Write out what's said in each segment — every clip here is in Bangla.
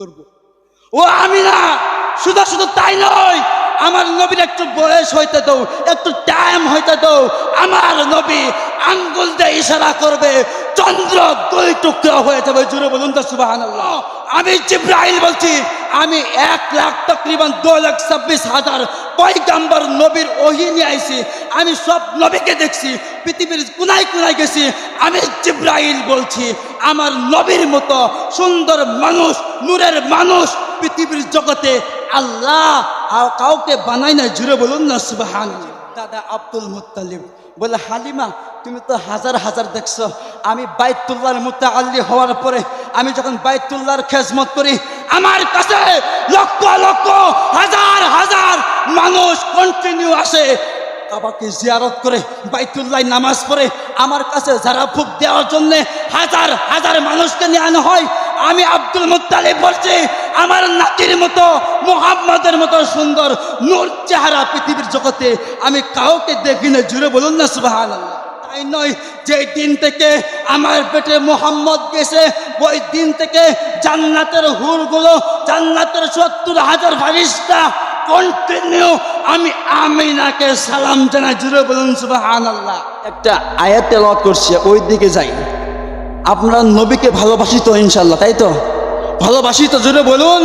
করব। ও আমি না শুধু শুধু তাই নয়, আমার নবীর একটু বয়স হইতে দৌ একটু টাইম হইতে দৌ আমার নবী আঙ্গুল দিয়ে ইশারা করবে, চন্দ্র দুই টুকরা হয়ে যাবে জুড়ে বলুন তো সুবাহান আমি জিব্রাইল বলছি, আমি এক লাখ তকরিবান, দু লাখ ছাব্বিশ হাজার পয়গাম্বর নবীর ওহি নিয়ে আইছি। আমি সব নবীকে দেখছি, পৃথিবীর কোনায় কোনায় গেছি। আমি জিব্রাইল বলছি, আমার নবীর মতো সুন্দর মানুষ, নূরের মানুষ পৃথিবীর জগতে আল্লাহ কাউকে বানাই না জুড়ে বলুন না সুবাহান দাদা আব্দুল মুত্তালিব বলে, হালিমা, তুমি তো হাজার হাজার দেখছ। আমি বাইতুল্লাহর মুত্তা আল্লি হওয়ার পরে আমি যখন বাইতুল্লাহর খেজমত করি, আমার কাছে লক্ষ লক্ষ, হাজার হাজার মানুষ কন্টিনিউ আসে। কাবাকে জিয়ারত করে বাইতুল্লাহ নামাজ পড়ে, আমার কাছে যারা ফুক দেওয়ার জন্য হাজার হাজার মানুষকে নিয়ে আনা হয়, আমি আব্দুল মুত্তালিব বলছি, আমার নাতির মতো, মোহাম্মদের মতো সুন্দর, নূর চেহারা পৃথিবীর জগতে আমি কাউকে দেখি না জুড়ে বলুন না সুবাহান তাই নয় যে দিন থেকে আমার পেটে মোহাম্মদ গেছে, ওই দিন থেকে জান্নাতের হুরগুলো, জান্নাতের সত্তর হাজার ফারিস্তা কন্টিনিউ আমি আমিনাকে সালাম জানাই। জুড়ে বলুন সুবাহান আল্লাহ একটা আয়াত তেলাওয়াত করছে, ওই দিকে যাই। আপনারা নবীকে ভালোবাসি তো ইনশাল্লাহ তাই তো? ভালোবাসি তো, জুড়ে বলুন।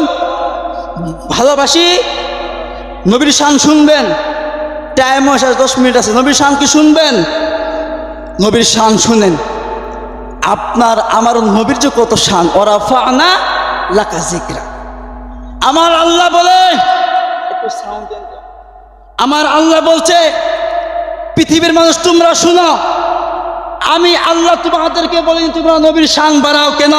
ভালোবাসি? নবীর শান শুনবেন? টাইম আছে দশ মিনিট আছে। নবীর শান কি শুনবেন? নবীর শান শুনেন। আপনার, আমার নবীর যে কত শান ওরা ফানা লাকা জিকরা আমার আল্লাহ বলে আমার আল্লাহ বলছে, পৃথিবীর মানুষ, তোমরা শুনো, আমি আল্লাহ তোমাদেরকে বলিনি তোমরা নবীর শান বাড়াও কেন?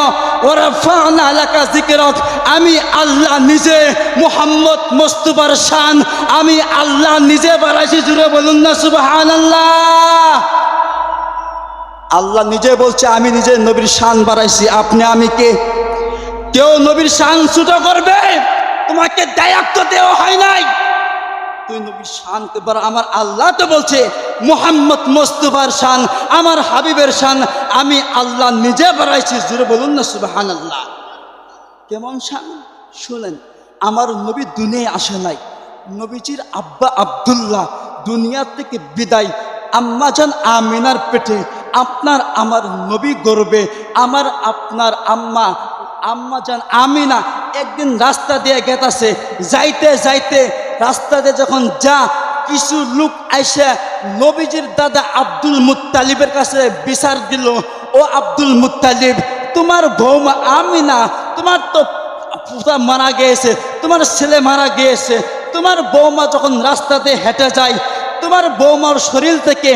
ওরা ফান এলাকা জিকেরত আমি আল্লাহ নিজে মোহাম্মদ মোস্তফার শান, আমি আল্লাহ নিজে বাড়াইছি, জুড়ে বলুন না সুবাহান আল্লাহ আল্লাহ নিজে বলছে, আমি নিজে নবীর শান বাড়াইছি। আপনি আমি কে? কেউ নবীর শান ছোট করবে, তোমাকে দায়িত্ব দেওয়া হয় নাই। তুই নবীর শানকে বড় আমার আল্লাহ তো বলছে, মোহাম্মদ মোস্তফার শান, আমার হাবিবের শান, আমি আল্লাহ নিজে বাড়াইছি। জুড়ে বলুন না সুবাহান আল্লাহ কেমন শান? শুনেন, আমার নবী দুনিয়ায় আসে নাই। নবীজির আব্বা আব্দুল্লাহ দুনিয়া থেকে বিদায়। আম্মাজান আমিনার পেটে আপনার আমার নবী গর্বে, আমার আপনার আম্মা আম্মা যান আমি না একদিন রাস্তা দিয়ে গেতাছে। যাইতে যাইতে রাস্তা দিয়ে যখন যা, কিছু লোক আইসা নবীজির দাদা আব্দুল মুত্তালিবের কাছে বিচার দিল, ও আব্দুল মুত্তালিব, তোমার বৌমা আমিনা, তোমার তো পুতা মারা গিয়েছে, তোমার ছেলে মারা গিয়েছে, তোমার বৌমা যখন রাস্তাতে হেঁটে যায় তোমার বৌমার শরীর থেকে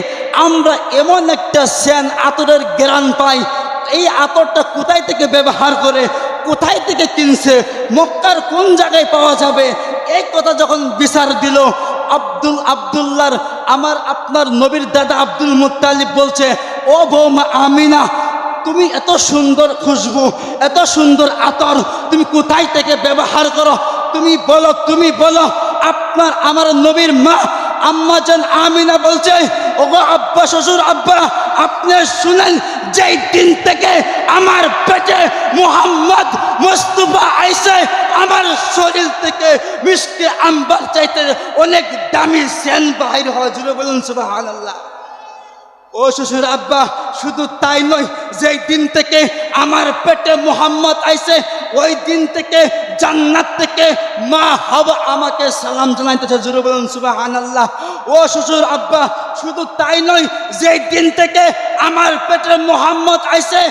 আমরা এমন একটা স্যান আতরের জ্ঞান পাই। এই আতরটা কোথায় থেকে ব্যবহার করে, কোথায় থেকে কিনছে, মক্কার কোন জায়গায় পাওয়া যাবে? এই কথা যখন বিচার দিল, আব্দুল আবদুল্লার আমার আপনার নবীর দাদা আব্দুল মুত্তালিব বলছে, ও বৌমা আমিনা, তুমি এত সুন্দর খুশবু, এত সুন্দর আতর, তুমি কোথায় থেকে ব্যবহার করো? তুমি বলো তুমি বলো, আপনার, আমার নবীর মা আম্মা জান আমিনা বলছে, ওগো আব্বা, শ্বশুর আব্বা, আপনি শুনেন, যেই দিন থেকে আমার পেটে মোহাম্মদ মোস্তফা আইসে আমার শরীর থেকে মিষ্টি আম্বার চাইতে অনেক দামি সেন বাহির হওয়া জুড়ে বলুন সুবাহ আল্লাহ ও শ্বশুর আব্বা, শুধু তাই নয়, যেই দিন থেকে আমার পেটে মোহাম্মদ আইছে, ওই দিন থেকে জান্নাত থেকে মা হাবা আমাকে সালাম জানাইতেছে, জুরু বলুন সুবাহান আল্লাহ ও শ্বশুর আব্বা, শুধু তাই নয়, যেই দিন থেকে আমার পেটে মোহাম্মদ আইছে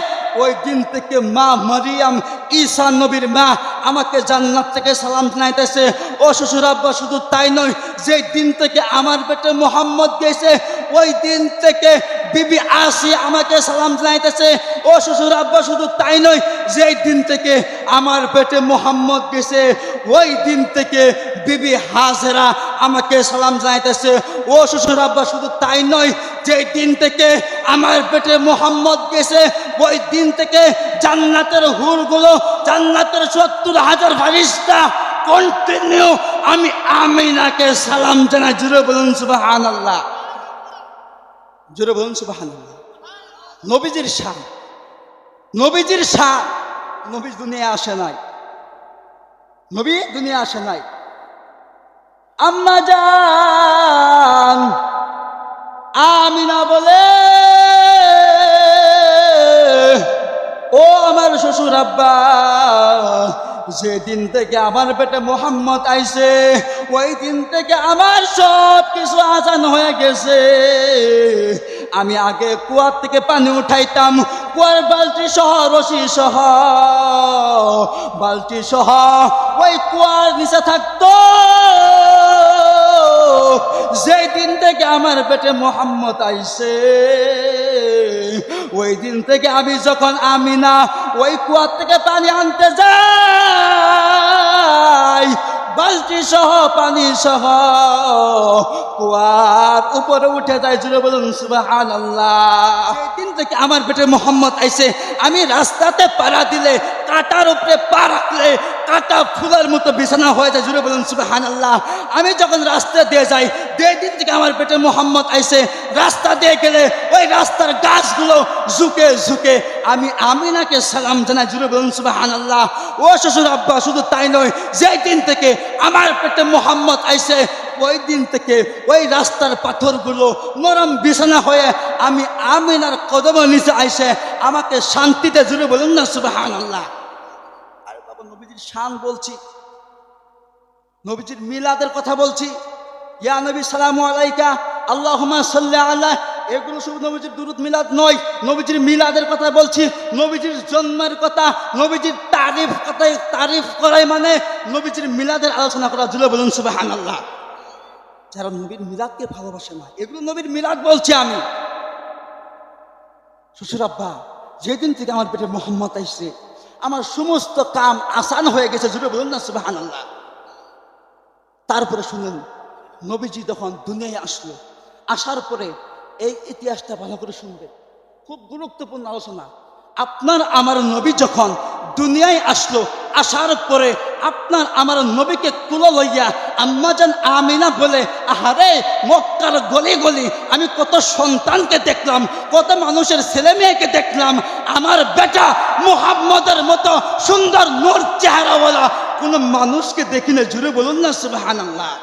ওই দিন থেকে মা মারিয়াম ঈসা নবীর মা আমাকে জান্নাত থেকে সালাম জানাইতেছে। ও শ্বশুর আব্বা, শুধু তাই নয় যে দিন থেকে আমার বেটে মোহাম্মদ গেছে, ওই দিন থেকে বিবি আসি আমাকে সালাম জানাইতেছে। ও শ্বশুর আব্বা, শুধু তাই নয় যে দিন থেকে আমার পেটে মোহাম্মদ গেছে, ওই দিন থেকে বিবি হাজেরা আমাকে সালাম জানাইতেছে, ও শ্বশুর আব্বা, শুধু তাই নয় যে দিন থেকে আমার পেটে মোহাম্মদ গেছে, ওই দিন থেকে জান্নাতের হুরগুলো, জান্নাতের সত্তর হাজার ফারিস্তা কন্টিনিউ আমি আমিনাকে সালাম জানাই। জুড়ে বলুন সুবাহান আল্লাহ জুড়ে বলুন সুবাহান আল্লাহ নবীজির শান। নবীজির শান। নবী দুনিয়া আসে নাই। নবী দুনিয়া আসে নাই। আম্মা যান আমিনা বলে, ও আমার শ্বশুর আব্বা, যেদিন থেকে আমার পেটে মোহাম্মদ আইছে, ওই দিন থেকে আমার সব কিছু আজান হয়ে গেছে। আমি আগে কুয়ার থেকে পানি উঠাইতাম, কুয়ার বালতি সহ, রশি সহ, বালতি সহ, ওই কুয়ার নিচে থাকতো। যেই দিন থেকে আমার পেটে মোহাম্মদ আইসে ওই দিন থেকে আমি যখন আমি না ওই কুয়ার থেকে পানি আনতে যাই। বালতি সহ পানি সহ কুয়ার উপরে উঠে যায়, জুড়ে বলুন সুবাহান আল্লাহ দিন থেকে আমার পেটে মোহাম্মদ আইছে, আমি রাস্তাতে পাড়া দিলে, কাটার উপরে পা রাখলে, কাটা ফুলের মতো বিছানা হয়ে যায়, জুড়ে বলুন সুবাহান আল্লাহ আমি যখন রাস্তা দিয়ে যাই যে দিন থেকে আমার পেটে মোহাম্মদ আইসে রাস্তা দিয়ে গেলে ওই রাস্তার গাছগুলো ঝুঁকে ঝুঁকে আমি আমিনাকে সালাম জানাই, জুড়ে বলুন সুবাহান আল্লাহ ও শ্বশুর আব্বা, শুধু তাই নয় যেই দিন থেকে আমার পেটে মোহাম্মদ আইসে, ওই দিন থেকে ওই রাস্তার পাথরগুলো নরম বিছানা হয়ে আমি আমিনার কদমের নিচে আইসে, আমাকে শান্তিতে জুড়ে বলুন না সুবাহান আল্লাহ আরে বাবা, নবীজির শান বলছি। নবীজির মিলাদের কথা বলছি। ইয়া নবী সালামু আলাইকা আল্লাহুমা সাল্লি আলা এগুলো শুধু নবীজির দুরুদ মিলাদ নয়, নবীজির মিলাদের কথা বলছি, নবীজির জন্মের কথা, নবীজির তারিফ কথাই তারিফ করাই মানে নবীজির মিলাদের আলোচনা করা। জুড়ে বলুন, সুবহানাল্লাহ। যারা নবীর মিলাদকে ভালোবাসে না, এগুলো নবীর মিলাদ বলছি আমি। শ্বশুর আব্বা, যেদিন থেকে আমার পেটে মোহাম্মদ আইসে আমার সমস্ত কাম আসান হয়ে গেছে, জুড়ে বলুন না সুবাহান আল্লাহ তারপরে শুনেন, নবীজি যখন দুনিয়ায় আসলো, আসার পরে এই ইতিহাসটা ভালো করে শুনবে। খুব গুরুত্বপূর্ণ আলোচনা। আপনার আমার নবী যখন দুনিয়ায় আসলো, আসার পরে আপনার আমার নবীকে তুলো লইয়া আম্মাজান আমিনা বলে, আহারে, মক্কার গলি গলি, আমি কত সন্তানকে দেখলাম, কত মানুষের ছেলে মেয়েকে দেখলাম, আমার বেটা মুহাম্মদের মতো সুন্দর নূর চেহারাওয়ালা, কোনো মানুষকে দেখি না জুড়ে বলুন না, সুবহানাল্লাহ।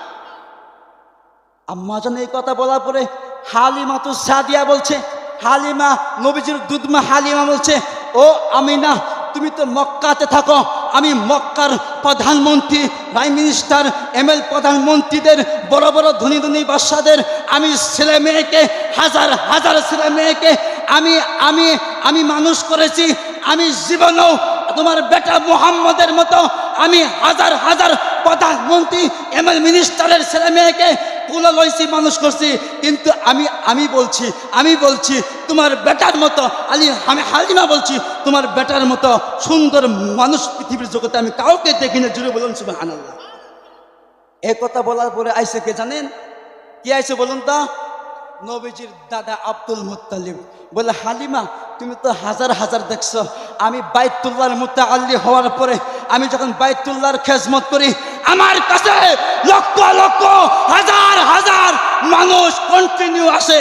আম্মা জান এই কথা বলার পরে হালিমা তো সাদিয়া বলছে, হালিমা নবীজির দুধমা হালিমা বলছে, ও আমিনা, তুমি তো মক্কাতে থাকো, আমি মক্কার প্রধানমন্ত্রী, প্রাইম মিনিস্টার এমএল প্রধানমন্ত্রীদের, বড় বড় ধনী ধনী বাদশাদের, আমি ছেলে মেয়েকে, হাজার হাজার ছেলে মেয়েকে, আমি আমি আমি মানুষ করেছি, আমি জীবনেও তোমার বেটা মোহাম্মদের মতো আমি হাজার হাজার প্রধানমন্ত্রী, এমএল মিনিস্টারের ছেলে মেয়েকে কুলো লইছি, মানুষ করছি। কিন্তু আমি আমি বলছি আমি বলছি, তোমার বেটার মতো আলি, আমি হালিমা বলছি, তোমার বেটার মতো সুন্দর মানুষ পৃথিবীর জগতে আমি কাউকে দেখি না, জুড়ে বলুন সুবাহ আনাল্লাহ এ কথা বলার পরে আইসে কে জানেন? কি আইসে বলুন তো? নবীজির দাদা আব্দুল মুত্তালিব। বলে, হালিমা তুমি তো হাজার হাজার দেখছ। আমি বাইতুল্লাহর মুত্তা আল্লি হওয়ার পরে আমি যখন বাইতুল্লাহর খেজমত করি, আমার কাছে লক্ষ লক্ষ হাজার হাজার মানুষ কন্টিনিউ আসে।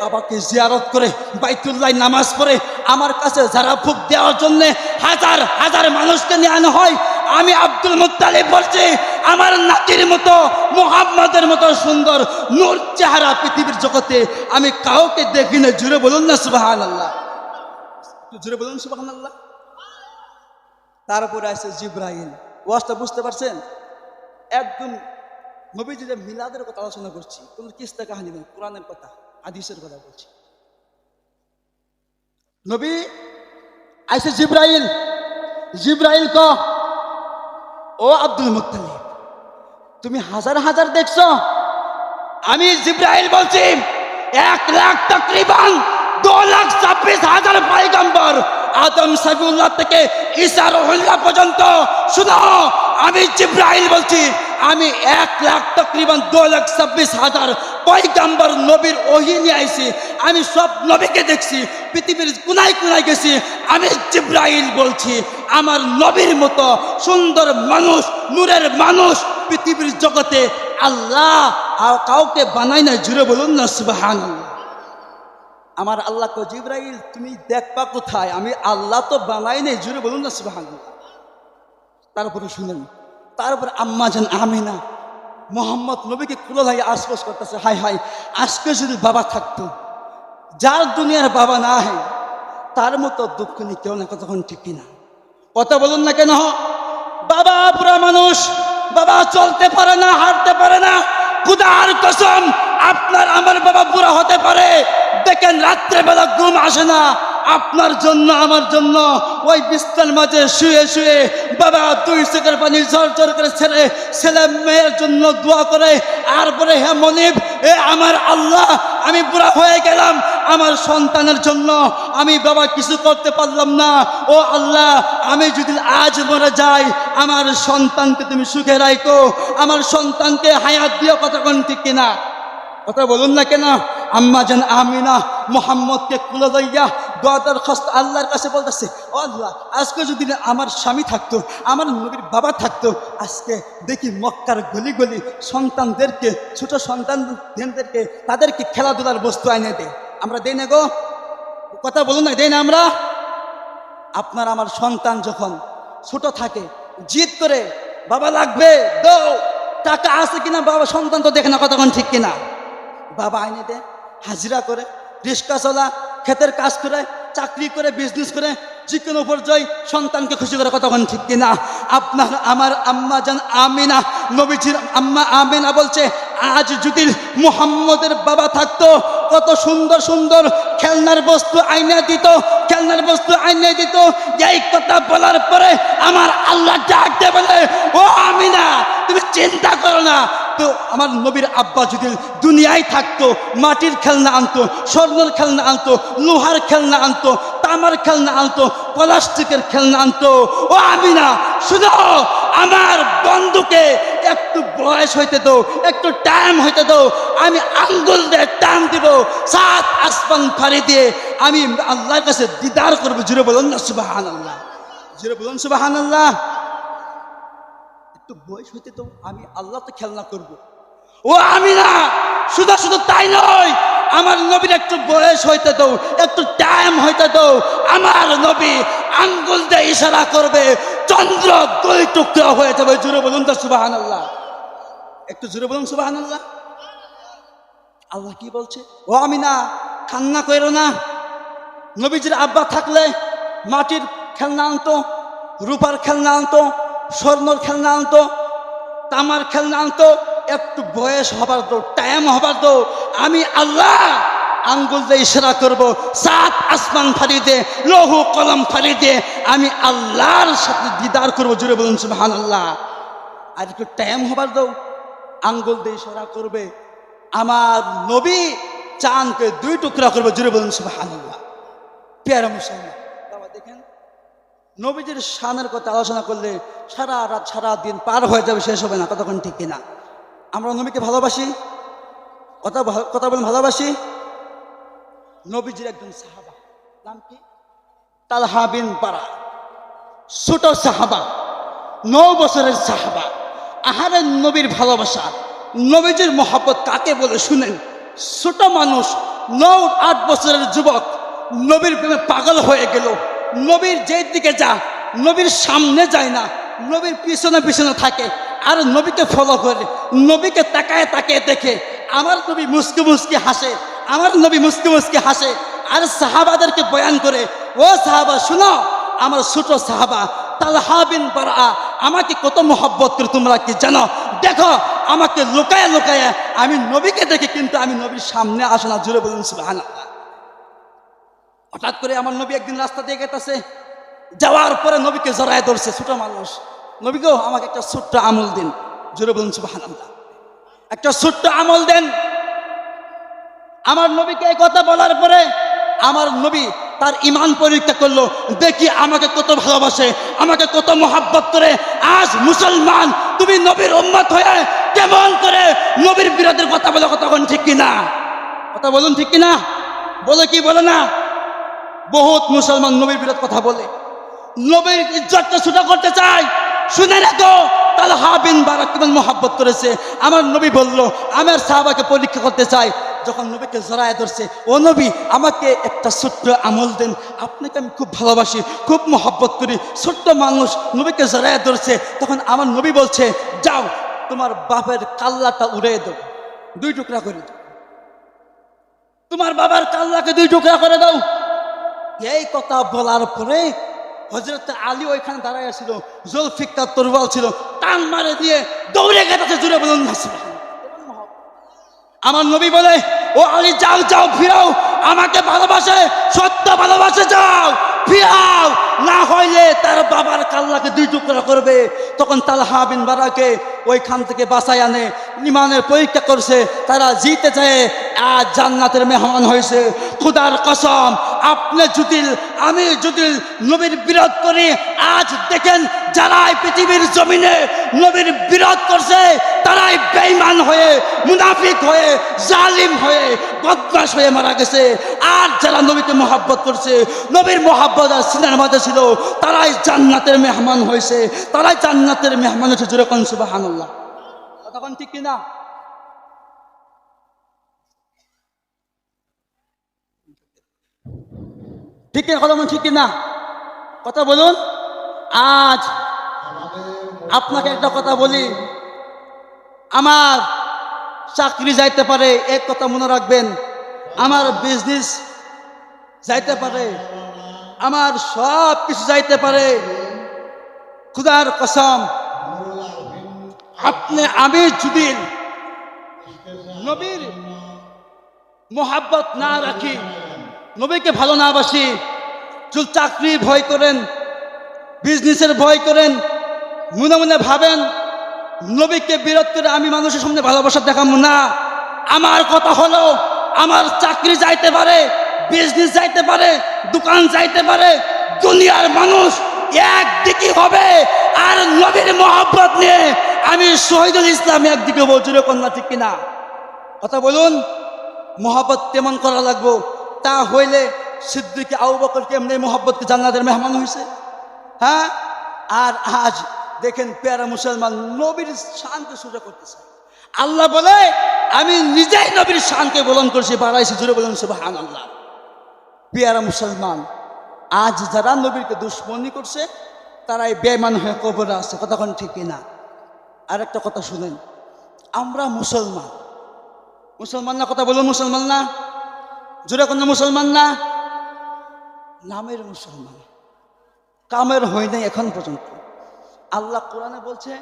কাবাকে জিয়ারত করে বাইতুল্লাহ নামাজ পড়ে, আমার কাছে যারা ফুক দেওয়ার জন্য হাজার হাজার মানুষকে নিয়ে আনা হয়, আমি আব্দুল মুত্তালিব বলছি, আমার নাতির মতো, মোহাম্মদের মতো সুন্দর, নূর চেহারা পৃথিবীর জগতে আমি কাউকে দেখি না জুড়ে বলুন না সুবাহান আল্লাহ একটু জুড়ে বলুন সুবাহান আল্লাহ আছে জিব্রাহিম ওয়াজটা বুঝতে পারছেন? একদম নবীজি যে মিলাদের কথা আলোচনা করছি, কোন কিস্তা কাহিনী নেই কোরআনের কথা আদিসের কথা বলছি। নবী আইসে জিব্রাইল। জিব্রাইল ক, ও আব্দুল মুত্তালিব, তুমি হাজার হাজার দেখছ? আমি জিব্রাইল বলছি, এক লাখ তকরিবান দু লাখ ছাব্বিশ হাজার পাইগাম্বর আদম সাবিউল্লাহ থেকে ঈসা রহুল্লাহ পর্যন্ত। শুনো, আমি জিব্রাইল বলছি, আমি এক লাখ তকরিবান দু লাখ ছাব্বিশ হাজার পয়গাম্বর নবীর ওহি নিয়ে আইছি। আমি সব নবীকে দেখছি, পৃথিবীর কোনায় কোনায় গেছি। আমি জিব্রাইল বলছি, আমার নবীর মতো সুন্দর মানুষ, নূরের মানুষ পৃথিবীর জগতে আল্লাহ আর কাউকে বানাই না জুড়ে বলুন না সুবাহান আমার আল্লাহ কো জিব্রাইল, তুমি দেখবা কোথায়? আমি আল্লাহ তো বানাই নাই, জুড়ে বলুন না সুবাহান তারপরে শুনেন তারপর আম্মা যেন আমিনা, মোহাম্মদ নবীকে কুলো ভাই আশপাশ করতেছে হাই হাই আজকে যদি বাবা থাকতো, যার দুনিয়ার বাবা না হয়, তার মতো দুঃখ নেই কেউ না কতক্ষণ ঠিক কিনা? কথা বলুন না কেন? বাবা পুরা মানুষ, বাবা চলতে পারে না, হাঁটতে পারে না কুদার কসম আপনার আমার বাবা বুড়া হতে পারে। দেখেন রাত্রেবেলা ঘুম আসে না। আপনার জন্য, আমার জন্য ওই বিস্তার মাঝে শুয়ে শুয়ে বাবা দুই চোখের পানি ঝর ঝর করে ছেলে ছেলে মেয়ের জন্য দোয়া করে। আর পরে হে মনিব, এ আমার আল্লাহ, আমি বুড়া হয়ে গেলাম। আমার সন্তানের জন্য আমি বাবা কিছু করতে পারলাম না। ও আল্লাহ, আমি যদি আজ মরে যাই, আমার সন্তানকে তুমি সুখে রাখো। আমার সন্তানকে হায়াত দিও কতক্ষণ ঠিক কিনা? কথা বলুন না কেন? আম্মা যেন আমিনা মোহাম্মদকে খুলে দইয়া দোয়াদার খস্ত আল্লাহর কাছে বলতেছে আল্লাহ, আজকে যদি আমার স্বামী থাকতো, আমার নবীর বাবা থাকতো, আজকে দেখি মক্কার গলি গলি সন্তানদেরকে, ছোট সন্তানদেরকে, তাদেরকে খেলাধুলার বস্তু আইনে দেয়। আমরা দেই না গো? কথা বলুন না, দেই না আমরা? আপনার আমার সন্তান যখন ছোট থাকে, জিদ করে, বাবা লাগবে দৌ টাকা আছে কিনা, বাবা সন্তান তো দেখে না কতক্ষণ ঠিক কিনা? বাবা আইনে দেয় হাজিরা করে, রিক্সা চলা, ক্ষেতের কাজ করে, চাকরি করে বিজনেস করে যে কোনো পর্যায়ে সন্তানকে খুশি করে কতক্ষণ ঠিক কিনা? আপনার, আমার আম্মা যান আমিনা, নবীজির আম্মা আমিনা বলছে, আজ যদি মুহাম্মদের বাবা থাকতো কত সুন্দর সুন্দর খেলনার বস্তু আইনে দিত, খেলনার বস্তু আইনে দিত। এই কথা বলার পরে আমার আল্লাহ ডাকতে বলে, ও আমিনা, তুমি চিন্তা করো না। তো আমার নবীর আব্বা যদি দুনিয়ায় থাকতো, মাটির খেলনা আনতো, স্বর্ণের খেলনা আনতো, লোহার খেলনা আনতো, তামার খেলনা আনতো, প্লাস্টিকের খেলনা আনতো, ও আমিনা, শুনো আমার বন্ধুকে একটু বয়স হইতে দাও, একটু টাইম হইতে দাও, আমি আঙ্গুল দিয়ে টাইম দিব, সাত আসমান ফাড়ি দিয়ে আমি আল্লাহর কাছে দিদার করব। জুড়ে বলুন না সুবাহান আল্লাহ জুড়ে বলুন সুবাহান আল্লাহ একটু বয়স হইতে তো আমি আল্লাহ তো খেলনা করব। ও আমি না শুধু শুধু তাই নয়, আমার নবীর একটু বয়স হইতে দাও, একটু টাইম হইতে দাও, আমার নবী আঙ্গুল দিয়ে ইশারা করবে, চন্দ্র দুই টুকরা হয়ে যাবে জুড়ে বলুন তো সুবাহান আল্লাহ একটু জুড়ে বলুন সুবাহান আল্লাহ আল্লাহ কি বলছে? ও আমি না কান্না করো না। নবীজির আব্বা থাকলে মাটির খেলনা আনতো, রূপার খেলনা আনতো, স্বর্ণর খেলনা আনতো, তামার খেলনা আনতো একটু বয়স হবার দো টাইম হবার দো আমি আল্লাহ আঙ্গুল দিয়ে ইশারা করব, সাত আসমান ফাড়ি দে, লৌহ কলম ফাড়ি দে। আমি আল্লাহর সাথে দিদার করব জুড়ে বলুন সুবহান আল্লাহ আর একটু টাইম হবার দো আঙ্গুল দিয়ে ইশারা করবে। আমার নবী চাঁদকে দুই টুকরা করবে জুড়ে বলুন সুবহান আল্লাহ পেয়ারা মুসলমান দেখেন, নবীজির শানের কথা আলোচনা করলে সারা রাত, সারা দিন পার হয়ে যাবে, শেষ হবে না কতক্ষণ ঠিক কিনা? আমরা নবীকে ভালোবাসি, কথা কথা বলেন ভালোবাসি। নবীজির একজন সাহাবা, নাম কি? তালহা বিন পারা ছোট সাহাবা, ন বছরের সাহাবা। আহারের নবীর ভালোবাসা, নবীজির মহাব্বত কাকে বলে শুনেন? ছোট মানুষ, নৌ আট বছরের যুবক, নবীর প্রেমে পাগল হয়ে গেল। নবীর যেই দিকে যা, নবীর সামনে যায় না, নবীর পিছনে পিছনে থাকে। আর নবীকে ফলো করে, নবীকে তাকায় তাকায় দেখে, আমার নবী মুসকি মুসকি হাসে, আমার নবী মুসকি মুসকি হাসে, আর সাহাবাদেরকে বয়ান করে, ও সাহাবা, শুনো, আমার ছোট সাহাবা, তালহা বিন বারা আমাকে কত মোহব্বত করে তোমরা কি জানো? দেখো, আমাকে লুকায় লুকায় আমি নবীকে দেখে, কিন্তু আমি নবীর সামনে আসে না। জুড়ে বলুন হঠাৎ করে আমার নবী একদিন রাস্তা দিয়ে গেতেছে, যাওয়ার পরে নবীকে জড়ায় ধরছে ছোট মানুষ। নবীকেও আমাকে একটা ছোট্ট আমল দিন। জোরে বলুন, সুবহানাল্লাহ। একটা ছোট্ট আমল দেন। আমার নবীকে এই কথা বলার পরে আমার নবী তার ইমান পরীক্ষা করল, দেখি আমাকে কত ভালোবাসে, আমাকে কত মহাব্বত করে। আজ মুসলমান, তুমি নবীর উম্মত হয়ে কেমন করে নবীর বিরোধের কথা বলে কতক্ষণ ঠিক কিনা? কথা বলুন ঠিক কিনা? বলে কি বলে না? বহুত মুসলমান নবীর বিরোধ কথা বলে। নবীর ইজ্জতটা ছুটা করতে চায় শুনে রাখো। তাহলে হাবিন বারাক কেমন মহাব্বত করেছে। আমার নবী বলল আমার সাহাবাকে পরীক্ষা করতে চাই। যখন নবীকে জড়ায় ধরছে, ও নবী, আমাকে একটা ছোট্ট আমল দেন। আপনাকে আমি খুব ভালোবাসি, খুব মহব্বত করি। ছোট্ট মানুষ নবীকে জড়ায় ধরছে। তখন আমার নবী বলছে, যাও, তোমার বাপের কাল্লাটা উড়ে দাও, দুই টুকরা করে দাও। তোমার বাবার কাল্লাকে দুই টুকরা করে দাও। এই কথা বলার পরে হজরত আলী ওইখানে দাঁড়ায় ছিল জলফিকার তরবাল ছিল, টান মারে দিয়ে দৌড়ে গেছে জুড়ে বলুন আমার নবী বলে, ও আলী, যাও যাও, ফিরাও আমাকে ভালোবাসে সত্য ভালোবাসে যাও ফিরাও না হইলে তার বাবার কাল্লাকে দুই টুকরা করবে, তখন তালহা বিন বারাকে ওইখান থেকে বাসায় আনে। ইমানের পরীক্ষা করছে, তারা জিতে যায়, আজ জান্নাতের মেহমান হয়েছে। খুদার কসম, আপনি জুতিল আমি জুতিল নবীর বিরোধ করি, আজ দেখেন যারাই পৃথিবীর জমিনে নবীর বিরোধ করছে, তারাই বেঈমান হয়ে, মুনাফিক হয়ে, জালিম হয়ে বদমাস হয়ে মারা গেছে। আর যারা নবীকে মহাব্বত করছে, নবীর মহাব্বত আর সিনার মাঝে ছিল, তারাই জান্নাতের মেহমান হয়েছে। তারাই জান্নাতের মেহমান হয়েছে জোরে কোন, সুবহানাল্লাহ। তখন ঠিক কিনা? ঠিক কিনা কথা ঠিক কিনা? কথা বলুন। আজ আপনাকে একটা কথা বলি। আমার চাকরি যাইতে পারে, এক কথা মনে রাখবেন। আমার বিজনেস যাইতে পারে, আমার সব কিছু যাইতে পারে। খুদার কসম, আপনি আমি যদি নবীর মোহাব্বত না রাখি, নবীকে ভালো না বাসি যদি চাকরি ভয় করেন বিজনেসের ভয় করেন, মনে মনে ভাবেন, নবীকে বিরোধ করে আমি মানুষের সামনে ভালোবাসা দেখাবো না। আমার কথা হলো, আমার চাকরি যাইতে পারে বিজনেস যাইতে পারে, দোকান যাইতে পারে, দুনিয়ার মানুষ একদিকে হবে আর নবীর মহব্বত নিয়ে আমি শহীদুল ইসলাম একদিকে বলছি, রে কন্যা, ঠিক কিনা? কথা বলুন, মহাব্বত তেমন করা লাগবো? তা হইলে সিদ্দিকে আবু বকরকে এমনি মহব্বতকে জান্নাতের মেহমান হয়েছে হ্যাঁ? আর আজ দেখেন পেয়ারা মুসলমান নবীর শানকে সোজা করতেছে। আল্লাহ বলে, আমি নিজেই নবীর শানকে বলন করছি, বাড়াইছি জুড়ে বলুন সুবাহান আল্লাহ পেয়ারা মুসলমান আজ যারা নবীরকে দুশ্মনী করছে, তারাই বেমান হয়ে কবরে আছে। কতক্ষণ ঠিক না আর একটা কথা শুনেন। আমরা মুসলমান। মুসলমান না কথা বলুন মুসলমান না? জোরে কোনো মুসলমান না? নামের মুসলমান। কামের হয় নাই এখন পর্যন্ত। আল্লাহ কোরআনে বলছে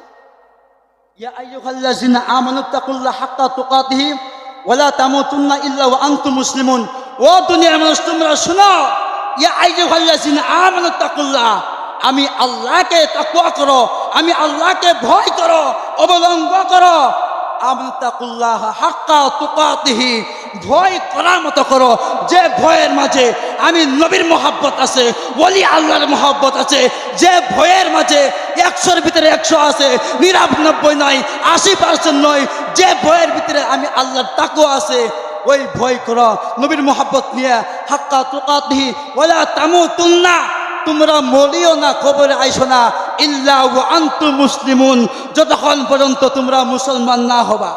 তুকাতিহি ওয়ালা তামুতুন্না ইল্লা মুসলিমুন। ও দুনিয়ার মানুষ, তোমরা শুনো। আইয়ুহাল্লাযিনা আমানুত্তাকুল্লাহ আমি আল্লাহকে তাকওয়া করো, আমি আল্লাহকে ভয় করো, অবলম্ব করো। আমতাকুল্লাহ হাক্কা তুকাতিহি, ভয় করার মতো করো। যে ভয়ের মাঝে আমি নবীর মহাব্বত আছে বলি আল্লাহর মহাব্বত আছে, যে ভয়ের মাঝে একশোর ভিতরে একশো আছে, নিরানব্বই নয়, আশি পার্সেন্ট নয়, যে ভয়ের ভিতরে আমি আল্লাহর তাকু আছে ওই ভয় করো, নবীর মহাব্বত নিয়ে, হাক্কা তুকাতিহি ওলা তামু তুলনা তোমরা মরিও না, কবরে আইসো না ইল্লা আন্তু মুসলিমুন, যতক্ষণ পর্যন্ত তোমরা মুসলমান না হবা।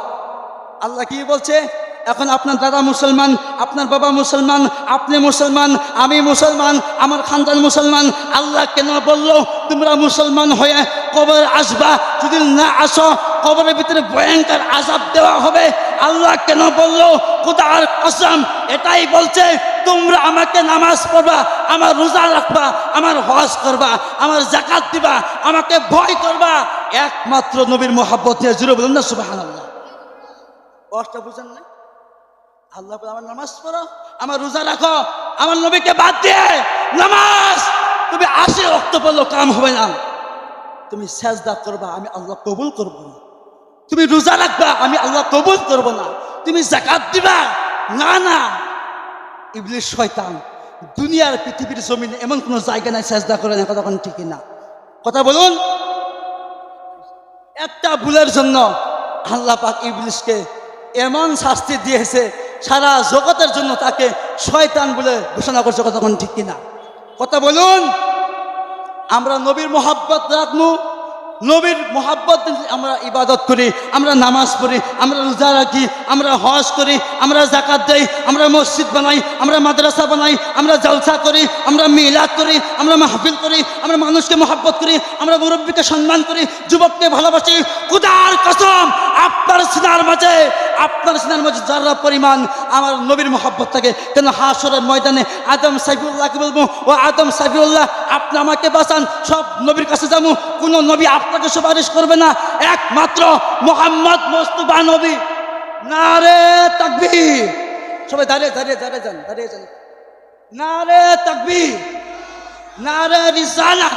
আল্লাহ কি বলছে? এখন আপনার দাদা মুসলমান, আপনার বাবা মুসলমান, আপনি মুসলমান, আমি মুসলমান, আমার খানদান মুসলমান, আল্লাহ কেন বলল তোমরা মুসলমান হয়ে কবর আসবা? যদি না আসো কবরের ভিতরে ভয়ঙ্কর আজাব দেওয়া হবে। আল্লাহ কেন বলল, খুদার কসম, এটাই বলছে, তোমরা আমাকে নামাজ পড়বা, আমার রোজা রাখবা, আমার হজ করবা, আমার জাকাত দিবা, আমাকে ভয় করবা। একমাত্র নবীর মোহাব্বত নিয়ে জুড়ে বলুন না সুবাহ আল্লাহ কষ্ট বুঝেন না? আল্লাহ আমার নামাজ পড়ো, আমার রোজা রাখো, আমার নবীকে বাদ দিয়ে নামাজ। তুমি আশি রক্ত পড়ল কাম হবে না। তুমি সেজদা করবা, আমি আল্লাহ কবুল করব না। তুমি রোজা রাখবা, আমি আল্লাহ কবুল করব না। তুমি জাকাত দিবা, না না। ইবলিশ শয়তান, দুনিয়ার পৃথিবীর জমিনে এমন কোনো জায়গা নাই চেষ্টা করে না কথা ঠিকই না কথা বলুন। একটা ভুলের জন্য আল্লাহ পাক ইবলিশকে এমন শাস্তি দিয়েছে, সারা জগতের জন্য তাকে শয়তান বলে ঘোষণা করছে কতক্ষণ ঠিক কিনা? কথা বলুন। আমরা নবীর মোহাব্বত রাখব নবীর মোহাব্বত আমরা ইবাদত করি, আমরা নামাজ পড়ি, আমরা রোজা রাখি, আমরা হজ করি, আমরা জাকাত দেই, আমরা মসজিদ বানাই, আমরা মাদ্রাসা বানাই, আমরা জলসা করি, আমরা মিলাদ করি, আমরা মাহফিল করি, আমরা মানুষকে মহাব্বত করি, আমরা মুরব্বীকে সম্মান করি, যুবককে ভালোবাসি। কুদার কসম, আপনার সিনার মাঝে, আপনার সিনার মাঝে যারা পরিমাণ আমার নবীর মহাব্বত থাকে, কেন হাসরের ময়দানে আদম সাইফুল্লাহকে বলব, ও আদম সাইফুল্লাহ, আপনি আমাকে বাঁচান, সব নবীর কাছে যাব, কোনো নবী আপনাকে সুপারিশ করবে না। একমাত্র মোহাম্মদ মোস্তফা নবী। না রে তাকবীর। সবাই দাঁড়িয়ে দাঁড়িয়ে দাঁড়িয়ে যান দাঁড়িয়ে যান। না রে তাকবীর। না রে রিসালাত।